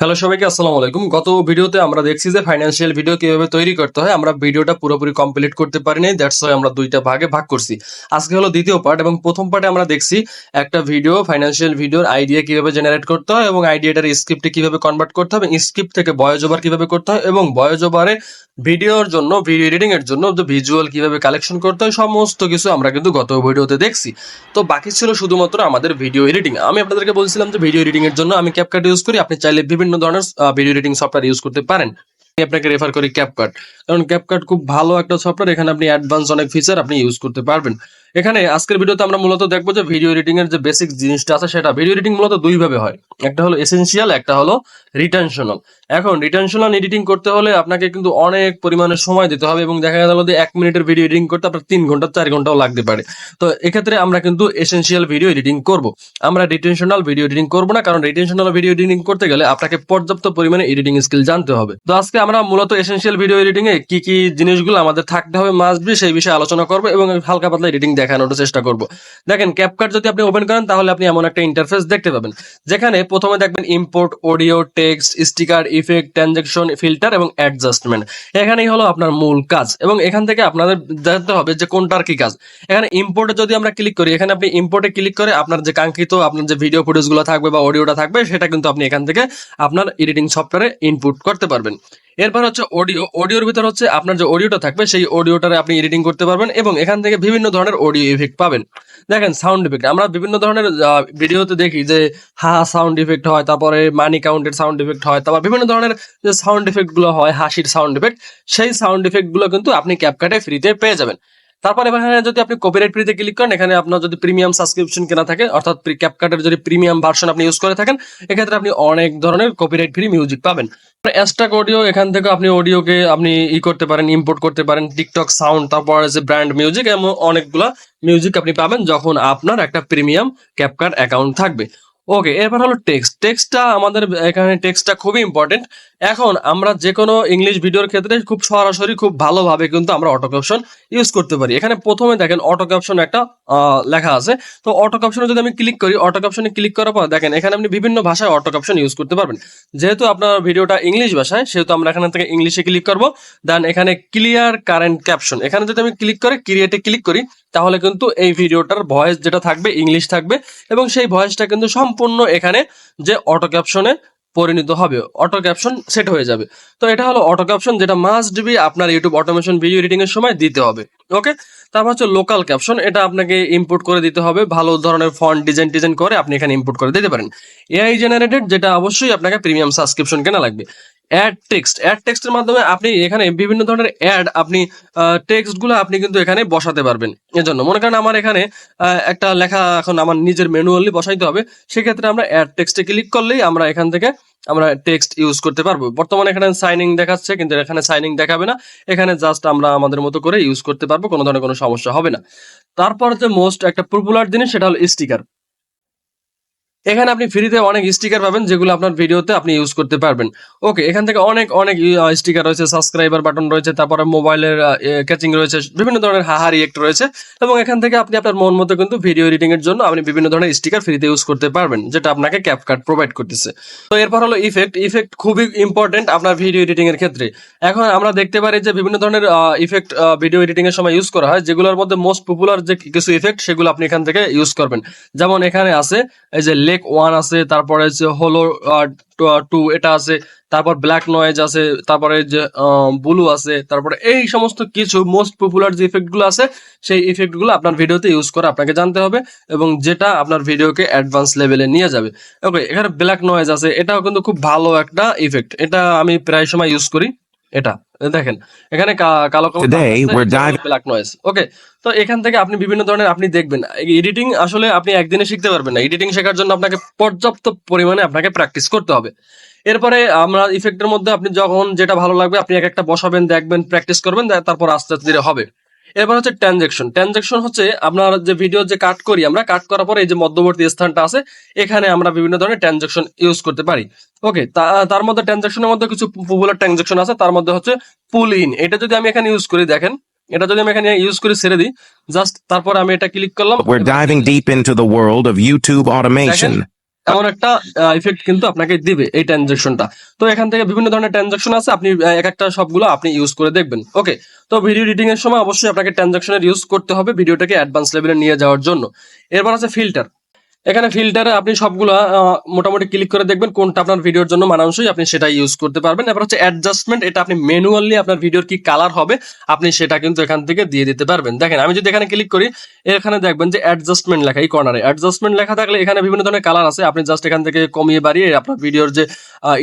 Hello সবাইকে আসসালামু আলাইকুম। গত ভিডিওতে আমরা দেখছি যে ফাইন্যান্সিয়াল ভিডিও কীভাবে তৈরি করতে হয়। আমরা ভিডিওটা পুরোপুরি কমপ্লিট করতে পারি নাই দ্যাটস ওয়াই আমরা দুইটা ভাগে ভাগ করছি। আজকে হলো দ্বিতীয় পার্ট এবং প্রথম পার্টে আমরা দেখছি একটা ভিডিও ফাইন্যান্সিয়াল ভিডিওর আইডিয়া কীভাবে জেনারেট করতে হয় এবং আইডিয়াটার স্ক্রিপ্টে কীভাবে কনভার্ট করতে হবে স্ক্রিপ্ট থেকে ভয়েস ওভার কীভাবে করতে হয় এবং ভয়েস ওভারে ভিডিওর জন্য ভিডিও এডিটিং এর জন্য যে ভিজুয়াল কীভাবে কালেকশন করতে হয়, সমস্ত কিছু আমরা কিন্তু গত ভিডিওতে দেখছি। তো বাকি ছিল শুধুমাত্র আমাদের ভিডিও এডিটিং আমি আপনাদেরকে বলছিলাম যে ভিডিও এডিটিং এর জন্য আমি ক্যাপকাট ইউজ করি, আপনি চাইলে বিভিন্ন ধরনের ভিডিও এডিটিং সফটওয়্যার ইউজ করতে পারেন। আপনাকে রেফার করি ক্যাপকাট কারণ ক্যাপকাট খুব ভালো একটা সফটওয়্যার এখানে আপনি অ্যাডভান্স অনেক ফিচার আপনি ইউজ করতে পারবেন। এখানে আজকের ভিডিওতে আমরা মূলত দেখব যে ভিডিও এডিটিং এর যে বেসিক জিনিসটা আছে সেটা। ভিডিও এডিটিং মূলত দুই ভাবে হয়। একটা হলো এসেনশিয়াল একটা হলো রিটেনশনাল এখন রিটেনশনাল এডিটিং করতে হলে আপনাকে কিন্তু অনেক পরিমাণে সময় দিতে হবে এবং দেখা গেল যে এক মিনিটের ভিডিও এডিটিং করতে আপনার তিন ঘণ্টা, চার ঘন্টাও লাগতে পারে। তো এক্ষেত্রে আমরা কিন্তু এসেনশিয়াল ভিডিও এডিটিং করব। আমরা রিটেনশনাল ভিডিও এডিটিং করব না, কারণ রিটেনশনাল ভিডিও এডিটিং করতে গেলে আপনাকে পর্যাপ্ত পরিমাণে এডিটিং স্কিল জানতে হবে। তো আজকে আমরা মূলত এসেনশিয়াল ভিডিও এডিটিং এ কি কি জিনিসগুলো আমাদের থাকতে হবে মাস্ট বি সেই বিষয়ে আলোচনা করব এবং হালকা পাতলা এডিটিং দেখানোর চেষ্টা করব। দেখেন ক্যাপকাট যদি আপনি ওপেন করেন, তাহলে আপনি এমন একটা ইন্টারফেস দেখতে পাবেন। যেখানে প্রথমে দেখবেন import audio text sticker effect transaction filter এবং অ্যাডজাস্টমেন্ট এখানেই হলো আপনার মূল কাজ। এবং এখান থেকে আপনাদের জানতে হবে যে কোনটার কি কাজ। এখানে ইম্পোর্টে যদি আমরা ক্লিক করি, এখানে আপনি ইম্পোর্টে ক্লিক করে আপনার যে কাঙ্ক্ষিত আপনার যে ভিডিও ফুটেজগুলো থাকবে বা অডিওটা থাকবে, সেটা কিন্তু আপনি এখান থেকে আপনার এডিটিং সফটওয়্যারে ইনপুট করতে পারবেন। এরপর হচ্ছে অডিও অডিওর ভিতর হচ্ছে আপনার যে অডিওটা থাকবে, সেই অডিওটারে আপনি এডিটিং করতে পারবেন এবং এখান থেকে বিভিন্ন ধরনের অডিও ইফেক্ট পাবেন। দেখেন সাউন্ড ইফেক্ট আমরা বিভিন্ন ধরনের ভিডিওতে দেখি যে হা সাউন্ড ইফেক্ট হয়, তারপরে মানি কাউন্টের সাউন্ড ইফেক্ট হয়, তারপর বিভিন্ন ধরনের যে সাউন্ড ইফেক্টগুলো হয়, হাসির সাউন্ড ইফেক্ট সেই সাউন্ড ইফেক্টগুলো কিন্তু আপনি ক্যাপকাটে ফ্রিতে পেয়ে যাবেন। তারপর এখানে যদি আপনি কপিরাইট ফ্রিতে ক্লিক করেন, এখানে আপনার যদি প্রিমিয়াম সাবস্ক্রিপশন কেনা থাকে, অর্থাৎ ক্যাপকাটের যদি প্রিমিয়াম ভার্সন আপনি ইউজ করে থাকেন, এক্ষেত্রে আপনি অনেক ধরনের কপিরাইট ফ্রি মিউজিক পাবেন। এক্সট্রাক অডিও এখান থেকে আপনি অডিওকে আপনি ই করতে পারেন ইম্পোর্ট করতে পারেন টিকটক সাউন্ড তারপর আছে ব্র্যান্ড মিউজিক এমন অনেকগুলা মিউজিক আপনি পাবেন যখন আপনার একটা প্রিমিয়াম ক্যাপকাট অ্যাকাউন্ট থাকবে। ওকে এরপর হলো টেক্সট টেক্সটটা আমাদের, এখানে টেক্সটটা খুবই ইম্পর্টেন্ট এখন আমরা যে কোনো ইংলিশ ভিডিওর ক্ষেত্রে খুব সরাসরি, খুব ভালোভাবে কিন্তু আমরা অটো ক্যাপশন ইউজ করতে পারি। এখানে প্রথমে দেখেন অটো ক্যাপশন একটা লেখা আছে। তো অটো ক্যাপশনে যদি আমি ক্লিক করি অটো ক্যাপশনে ক্লিক করার পর দেখেন এখানে আপনি বিভিন্ন ভাষায় অটো ক্যাপশন ইউজ করতে পারবেন। যেহেতু আপনার ভিডিওটা ইংলিশ ভাষায়, সেহেতু আমরা এখান থেকে ইংলিশে ক্লিক করব। দেন এখানে ক্লিয়ার কারেন্ট ক্যাপশন এখানে যদি আমি ক্লিক করে ক্রিয়েটে ক্লিক করি, তাহলে কিন্তু এই ভিডিওটার ভয়েস যেটা থাকবে ইংলিশ থাকবে। এবং সেই ভয়েসটা কিন্তু সম্পূর্ণ এখানে যে অটো ক্যাপশনে পরিণত হবে। অটো ক্যাপশন সেট হয়ে যাবে। তো এটা হলো অটো ক্যাপশন যেটা মাস্ট বি আপনার ইউটিউব অটোমেশন ভিডিও এডিটিং এর সময় দিতে হবে। ওকে তারপর হচ্ছে লোকাল ক্যাপশন এটা আপনাকে ইম্পোর্ট করে দিতে হবে। ভালো ধরনের ফন্ট ডিজাইন ডিজাইন করে আপনি এখানে ইম্পোর্ট করে দিতে পারেন। এআই জেনারেটেড যেটা অবশ্যই আপনাকে প্রিমিয়াম সাবস্ক্রিপশন কেনা লাগবে। অ্যাড টেক্সট অ্যাড টেক্সটের মাধ্যমে আপনি এখানে বিভিন্ন ধরনের অ্যাড আপনি টেক্সটগুলো আপনি কিন্তু এখানে বসাতে পারবেন। এজন্য মনে করেন আমার এখানে একটা লেখা এখন আমার নিজের ম্যানুয়ালি বসাইতে হবে। সেক্ষেত্রে আমরা অ্যাড টেক্সটে ক্লিক করলেই আমরা এখান থেকে আমরা টেক্সট ইউজ করতে পারব। বর্তমানে এখানে সাইনিং দেখাচ্ছে, কিন্তু এখানে সাইনিং দেখাবে না। এখানে জাস্ট আমরা আমাদের মতো করে ইউজ করতে পারব, কোনো ধরনের কোনো সমস্যা হবে না। তারপর যে মোস্ট একটা পপুলার জিনিস, সেটা হলো স্টিকার এখানে আপনি ফ্রিতে অনেক স্টিকার পাবেন, যেগুলো আপনার ভিডিওতে আপনি ইউজ করতে পারবেন। ওকে এখান থেকে অনেক অনেক স্টিকার রয়েছে সাবস্ক্রাইবার বাটন রয়েছে, তারপরে মোবাইলের ক্যাচিং রয়েছে, বিভিন্ন ধরনের হাহার ইয়েক্ট রয়েছে এবং এখান থেকে আপনি আপনার মন মতো কিন্তু ভিডিও এডিটিং এর জন্য আপনি বিভিন্ন ধরনের স্টিকার ফ্রিতে ইউজ করতে পারবেন, যেটা আপনাকে ক্যাপকাট প্রোভাইড করতেছে। তো এরপর হলো ইফেক্ট ইফেক্ট খুবই ইম্পর্টেন্ট আপনার ভিডিও এডিটিং এর ক্ষেত্রে। এখন আমরা দেখতে পারি যে বিভিন্ন ধরনের ইফেক্ট ভিডিও এডিটিং এর সময় ইউজ করা হয়, যেগুলোর মধ্যে মোস্ট পপুলার যে কিছু ইফেক্ট সেগুলো আপনি এখান থেকে ইউজ করবেন। যেমন এখানে আছে, এই যে লেক ওয়ান আছে, তারপরে যে হলো টু এটা আছে, তারপর ব্ল্যাক নয়েজ আছে, তারপরে যে ব্লু আছে, তারপরে এই সমস্ত কিছু মোস্ট পপুলার যে ইফেক্টগুলো আছে, সেই ইফেক্টগুলো আপনার ভিডিওতে ইউজ করে আপনাকে জানতে হবে এবং যেটা আপনার ভিডিওকে অ্যাডভান্স লেভেলে নিয়ে যাবে। ওকে এখানে ব্ল্যাক নয়েজ আছে, এটাও কিন্তু খুব ভালো একটা ইফেক্ট এটা আমি প্রায় সময় ইউজ করি। এটা। দেখেন এখানে কালো ব্ল্যাক নয়েজ ওকে তো এখান থেকে আপনি বিভিন্ন ধরনের আপনি দেখবেন এডিটিং আসলে আপনি একদিনে শিখতে পারবেন না। এডিটিং শেখার জন্য আপনাকে পর্যাপ্ত পরিমাণে আপনাকে প্র্যাকটিস করতে হবে। এরপরে আমরা ইফেক্টের মধ্যে আপনি যখন যেটা ভালো লাগবে আপনি এক একটা বসাবেন দেখবেন প্র্যাকটিস করবেন তারপর আস্তে আস্তে ধীরে হবে। এরপর হচ্ছে ট্রানজেকশন ট্রানজেকশন হচ্ছে আপনার যে ভিডিও যে কাট করি আমরা কাট করার পরে এই যে মধ্যবর্তী স্থানটা আছে এখানে আমরা বিভিন্ন ধরনের ট্রানজেকশন ইউজ করতে পারি। ওকে তার মধ্যে ট্রানজেকশনের মধ্যে কিছু পপুলার ট্রানজেকশন আছে তার মধ্যে হচ্ছে পুল ইন এটা যদি আমি এখানে ইউজ করি দেখেন এটা যদি আমি এখানে ইউজ করে ছেড়ে দিই জাস্ট তারপর আমি এটা ক্লিক করলাম। We're diving deep into the world of YouTube automation. এমন একটা ইফেক্ট কিন্তু আপনাকে দিবে এই ট্রানজাকশনটা তো এখান থেকে বিভিন্ন ধরনের ট্রানজাকশন আছে, আপনি এক একটা সবগুলো আপনি ইউজ করে দেখবেন। ওকে তো ভিডিও এডিটিং এর সময় অবশ্যই আপনাকে ট্রানজাকশনের ইউজ করতে হবে ভিডিওটাকে অ্যাডভান্স লেভেলে নিয়ে যাওয়ার জন্য। এরপর আছে ফিল্টার এখানে ফিল্টারে আপনি সবগুলো মোটামুটি ক্লিক করে দেখবেন কোনটা আপনার ভিডিওর জন্য মানানসই, আপনি সেটা ইউজ করতে পারবেন। এবার হচ্ছে অ্যাডজাস্টমেন্ট এটা আপনি ম্যানুয়ালি আপনার ভিডিওর কি কালার হবে, আপনি সেটা কিন্তু এখান থেকে দিয়ে দিতে পারবেন। দেখেন, আমি যদি এখানে ক্লিক করি, এখানে দেখবেন যে অ্যাডজাস্টমেন্ট লেখা এই কর্নারে অ্যাডজাস্টমেন্ট লেখা থাকলে এখানে বিভিন্ন ধরনের কালার আছে, আপনি জাস্ট এখান থেকে কমিয়ে বাড়িয়ে আপনার ভিডিওর যে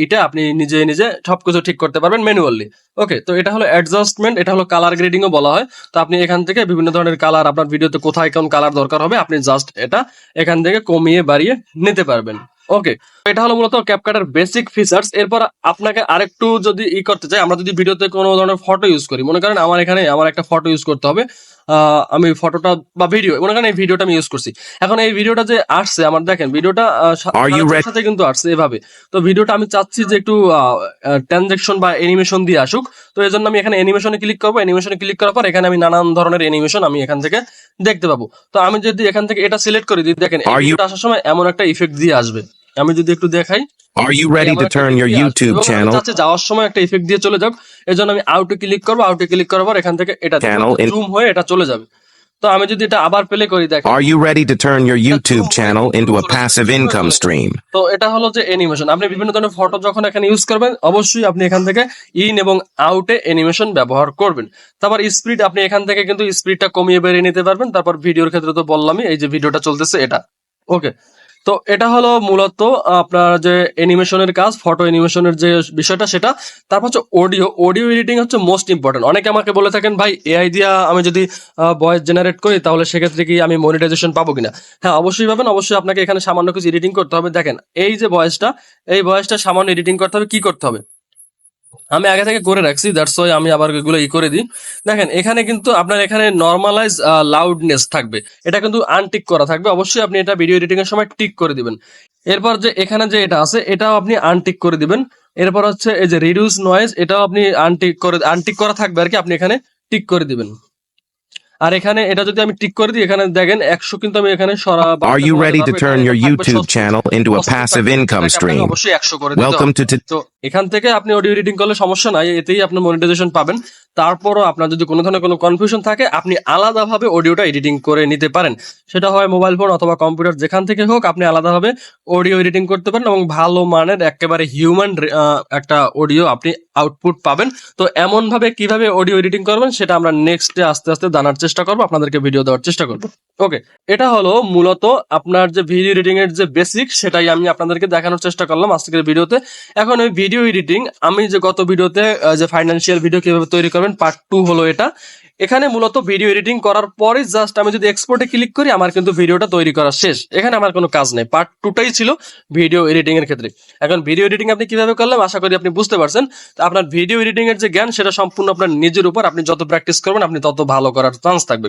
এটা আপনি নিজে নিজে সব কিছু ঠিক করতে পারবেন ম্যানুয়ালি ওকে তো এটা হলো অ্যাডজাস্টমেন্ট এটা হলো কালার গ্রেডিংও বলা হয়। তো আপনি এখান থেকে বিভিন্ন ধরনের কালার আপনার ভিডিওতে কোথায় কোন কালার দরকার হবে, আপনি জাস্ট এটা এখান থেকে কমিয়ে বাড়িয়ে নিতে পারবেন। ওকে এটা হলো মূলত ক্যাপকাটার বেসিক ফিচার্স এরপর আপনাকে আরেকটু যদি ই করতে চাই, আমরা যদি ভিডিওতে কোনো ধরনের ফটো ইউজ করি, মনে করেন আমার এখানে আমার একটা ফটো ইউজ করতে হবে। আমি ফটোটা বা ভিডিও মনে করেন এই ভিডিওটা আমি ইউজ করছি। এখন এই ভিডিওটা যে আসছে আমার দেখেন ভিডিওটা সাথে কিন্তু আসছে এভাবে। তো ভিডিওটা আমি চাচ্ছি যে একটু ট্রানজেকশন বা অ্যানিমেশন দিয়ে আসুক। তো এই জন্য আমি এখানে অ্যানিমেশনে ক্লিক করব। অ্যানিমেশনে ক্লিক করার পর এখানে আমি নানান ধরনের অ্যানিমেশন আমি এখান থেকে দেখতে পাবো। তো আমি যদি এখান থেকে এটা সিলেক্ট করে দিই দেখেন আসার সময় এমন একটা ইফেক্ট দিয়ে আসবে। আমি যদি একটু দেখাই। Are you ready to turn your YouTube channel? চাচ্ছি যাওয়ার সময় একটা ইফেক্ট দিয়ে চলে যাক। এই জন্য আমি আউটে ক্লিক করব আউটে ক্লিক করার পর এখান থেকে এটা Channel in- জুম হয়ে এটা চলে যাবে। তো আমি যদি এটা আবার প্লে করি দেখেন। Are you ready to turn your YouTube channel into a passive income stream? তো এটা হলো যে অ্যানিমেশন আপনি বিভিন্ন ধরনের ফটো যখন এখানে ইউজ করবেন অবশ্যই আপনি এখান থেকে ইন এবং আউটে অ্যানিমেশন ব্যবহার করবেন। তারপর স্পিড আপনি এখান থেকে কিন্তু স্পিডটা কমিয়ে বেরিয়ে নিতে পারবেন। তারপর ভিডিওর ক্ষেত্রে তো বললামই এই যে ভিডিওটা চলতেছে এটা। ওকে তো এটা হলো মূলত আপনার যে অ্যানিমেশনের কাজ, ফটো অ্যানিমেশনের যে বিষয়টা সেটা। তারপর হচ্ছে অডিও অডিও এডিটিং হচ্ছে মোস্ট ইম্পর্টেন্ট অনেকে আমাকে বলে থাকেন, ভাই, এআই দিয়া আমি যদি ভয়েস জেনারেট করি, তাহলে সেক্ষেত্রে কি আমি মনিটাইজেশন পাবো কিনা? হ্যাঁ অবশ্যই পাবেন অবশ্যই আপনাকে এখানে সামান্য কিছু এডিটিং করতে হবে। দেখেন, এই যে ভয়েসটা এই ভয়েসটা সামান্য এডিটিং করতে হবে, কি করতে হবে? আমি আগে থেকে করে রাখছি দ্যাটস ওয়াই আমি আবার এগুলো ই করে দিই। দেখেন এখানে কিন্তু আপনার এখানে নর্মালাইজ লাউডনেস থাকবে। এটা কিন্তু আনটিক করা থাকবে। অবশ্যই আপনি এটা ভিডিও এডিটিং এর সময় টিক করে দিবেন। এরপর যে এখানে যে এটা আছে এটাও আপনি আনটিক করে দিবেন। এরপর হচ্ছে এই যে রিডিউস নয়েজ এটাও আপনি আনটিক করে আনটিক করা থাকবে আর কি আপনি এখানে টিক করে দিবেন। আর এখানে এটা যদি আমি টিক করে দিই এখানে দেখেন একশো কিন্তু আমি এখানে সরা Are you ready to turn your YouTube channel into a passive income stream? Welcome to তো এখান থেকে আপনি অডিও এডিটিং করলে সমস্যা নাই, এতেই আপনি মনিটাইজেশন পাবেন। তারপরও আপনার যদি কোনো ধরনের কোনো কনফিউশন থাকে, আপনি আলাদাভাবে অডিওটা এডিটিং করে নিতে পারেন। সেটা হয় মোবাইল ফোন অথবা কম্পিউটার যেখান থেকে হোক আপনি আলাদাভাবে অডিও এডিটিং করতে পারেন এবং ভালো মানের, একেবারে হিউম্যান একটা অডিও আপনি আউটপুট পাবেন। তো এমনভাবে কীভাবে অডিও এডিটিং করবেন, সেটা আমরা নেক্সট আস্তে আস্তে জানার চেষ্টা করব, আপনাদেরকে ভিডিও দেওয়ার চেষ্টা করব। ওকে এটা হলো মূলত আপনার যে ভিডিও এডিটিং এর যে বেসিক সেটাই আমি আপনাদেরকে দেখানোর চেষ্টা করলাম আজকের ভিডিওতে এখন ওই ভিডিও এডিটিং আমি যে গত ভিডিওতে যে ফাইন্যান্সিয়াল ভিডিও কীভাবে তৈরি করবেন পার্ট টু হলো এটা। এখানে মূলত ভিডিও এডিটিং করার পরে জাস্ট আমি যদি এক্সপোর্টে ক্লিক করি, আমার কিন্তু ভিডিওটা তৈরি করা শেষ। এখানে আমার কোনো কাজ নেই। পার্ট টুটাই ছিল ভিডিও এডিটিং এর ক্ষেত্রে। এখন ভিডিও এডিটিং আপনি কীভাবে করলাম আশা করি আপনি বুঝতে পারছেন। তো আপনার ভিডিও এডিটিং এর যে জ্ঞান, সেটা সম্পূর্ণ আপনার নিজের উপর। আপনি যত প্র্যাকটিস করবেন, আপনি তত ভালো করার চান্স থাকবে।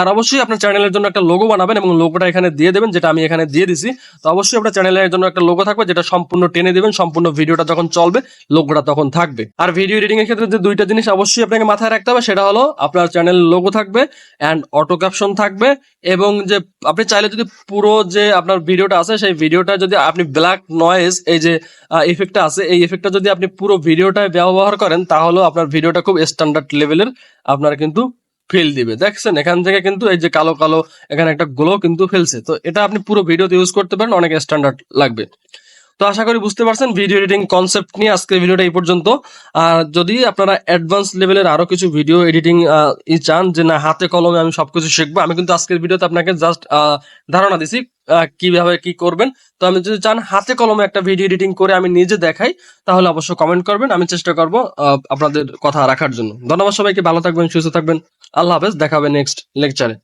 আর অবশ্যই আপনার চ্যানেলের জন্য একটা লোগো বানাবেন এবং লোগোটা এখানে দিয়ে দেবেন, যেটা আমি এখানে দিয়ে দিছি। তো অবশ্যই আপনার চ্যানেলের জন্য একটা লোগো থাকবে, যেটা সম্পূর্ণ টেনে দেবেন, সম্পূর্ণ ভিডিওটা যখন চলবে লোগোটা তখন থাকবে। আর ভিডিও এডিটিং এর ক্ষেত্রে যে দুইটা জিনিস অবশ্যই আপনাকে মাথায় রাখতে হবে, সেটা হলো আপনার চ্যানেল লোগো থাকবে অ্যান্ড অটো ক্যাপশন থাকবে এবং যে আপনি চাইলে যদি পুরো যে আপনার ভিডিওটা আছে, সেই ভিডিওটা যদি আপনি ব্ল্যাক নয়েজ এই যে ইফেক্টটা আছে, এই ইফেক্টটা যদি আপনি পুরো ভিডিওটায় ব্যবহার করেন, তাহলেও আপনার ভিডিওটা খুব স্ট্যান্ডার্ড লেভেলের আপনার কিন্তু ফিল দিবে। দেখছেন, এখান থেকে কিন্তু এই যে কালো কালো এখানে একটা গ্লো কিন্তু ফেলছে। তো এটা আপনি পুরো ভিডিওতে ইউজ করতে পারেন, অনেক স্ট্যান্ডার্ড লাগবে। তো আশা করি বুঝতে পারছেন ভিডিও এডিটিং কনসেপ্ট নিয়ে আজকের ভিডিওটা এই পর্যন্ত। আর যদি আপনারা অ্যাডভান্স লেভেলের আরও কিছু ভিডিও এডিটিং ই চান যে না, হাতে কলমে আমি সবকিছু শিখব, আমি কিন্তু আজকের ভিডিওতে আপনাকে জাস্ট ধারণা দিছি কীভাবে কি করবেন। তো আমি যদি চান হাতে কলমে একটা ভিডিও এডিটিং করে আমি নিজে দেখাই, তাহলে অবশ্যই কমেন্ট করবেন, আমি চেষ্টা করব আপনাদের কথা রাখার জন্য। ধন্যবাদ সবাইকে, ভালো থাকবেন, সুস্থ থাকবেন। আল্লাহ হাফেজ, দেখাবে নেক্সট লেকচারে